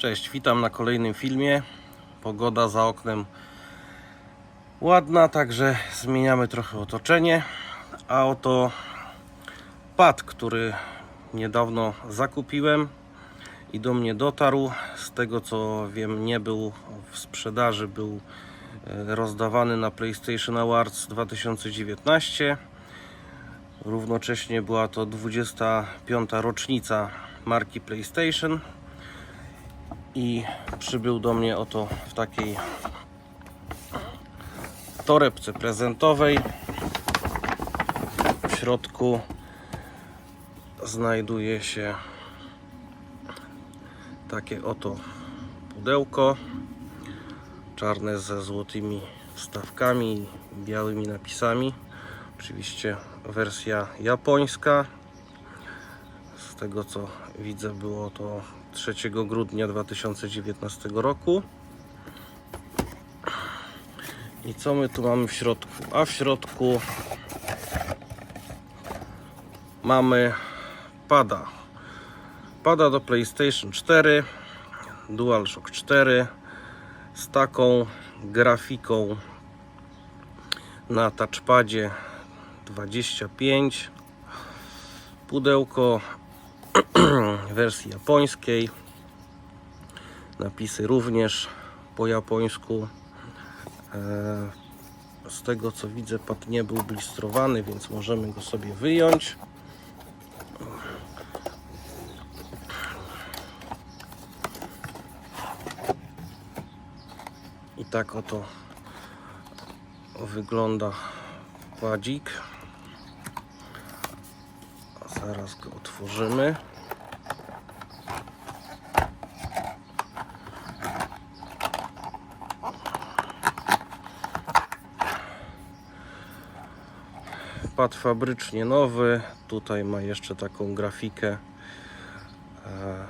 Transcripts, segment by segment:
Cześć, witam na kolejnym filmie. Pogoda za oknem ładna, także zmieniamy trochę otoczenie. A oto pad, który niedawno zakupiłem i do mnie dotarł. Z tego co wiem, nie był w sprzedaży, był e, rozdawany na PlayStation Awards 2019. Równocześnie była to 25. rocznica marki PlayStation i przybył do mnie oto w takiej torebce prezentowej. W środku znajduje się takie oto pudełko czarne ze złotymi wstawkami i białymi napisami. Oczywiście wersja japońska. Z tego co widzę, było to 3 grudnia 2019 roku. I co my tu mamy w środku? A w środku mamy pada. Pada do PlayStation 4, DualShock 4 z taką grafiką na touchpadzie 25 pudełko wersji japońskiej. Napisy również po japońsku. E, z tego co widzę pad nie był blistrowany więc możemy go sobie wyjąć. I tak oto wygląda kładzik zaraz go otworzymy. Pad fabrycznie nowy. Tutaj ma jeszcze taką grafikę. E,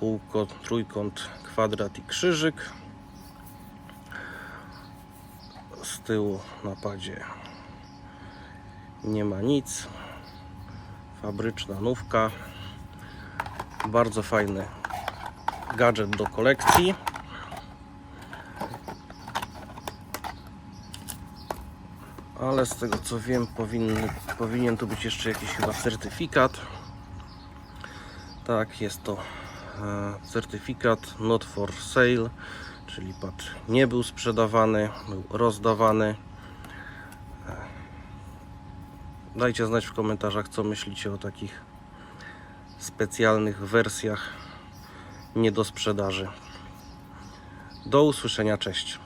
kółko, trójkąt, kwadrat i krzyżyk. Z tyłu na padzie nie ma nic fabryczna nówka. Bardzo fajny gadżet do kolekcji. Ale z tego co wiem powinny, powinien tu być jeszcze jakiś chyba certyfikat. Tak jest to e, certyfikat not for sale czyli pad nie był sprzedawany był rozdawany dajcie znać w komentarzach co myślicie o takich specjalnych wersjach nie do sprzedaży. Do usłyszenia cześć